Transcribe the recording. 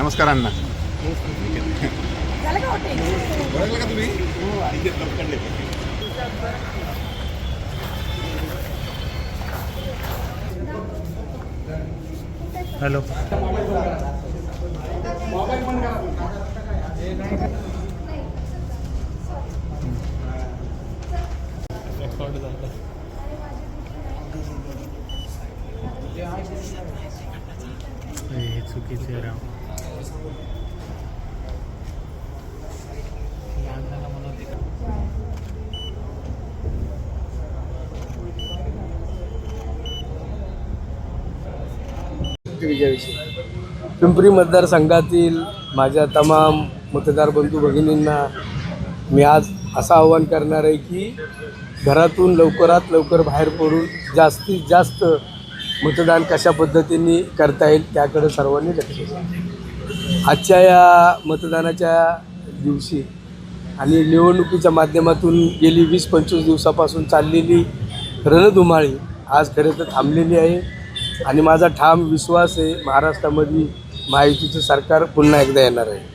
नमस्कार अण्णा. ओळखलं का तुम्ही हॅलो चुकीचे चुकीचं पिंपरी मतदारसंघातील माझ्या तमाम मतदार बंधू भगिनींना मी आज असं आवाहन करणार आहे की घरातून लवकरात लवकर बाहेर पडून जास्तीत जास्त मतदान कशा पद्धतीने करता येईल त्याकडे सर्वांनी लक्ष द्या. आजच्या या मतदानाच्या दिवशी आणि निवडणुकीच्या माध्यमातून गेली वीस पंचवीस दिवसापासून चाललेली रणधुमाळी आज खरं तर थांबलेली आहे. आणि माझा ठाम विश्वास आहे महाराष्ट्रामध्ये महायुतीचं सरकार पुन्हा एकदा येणार आहे.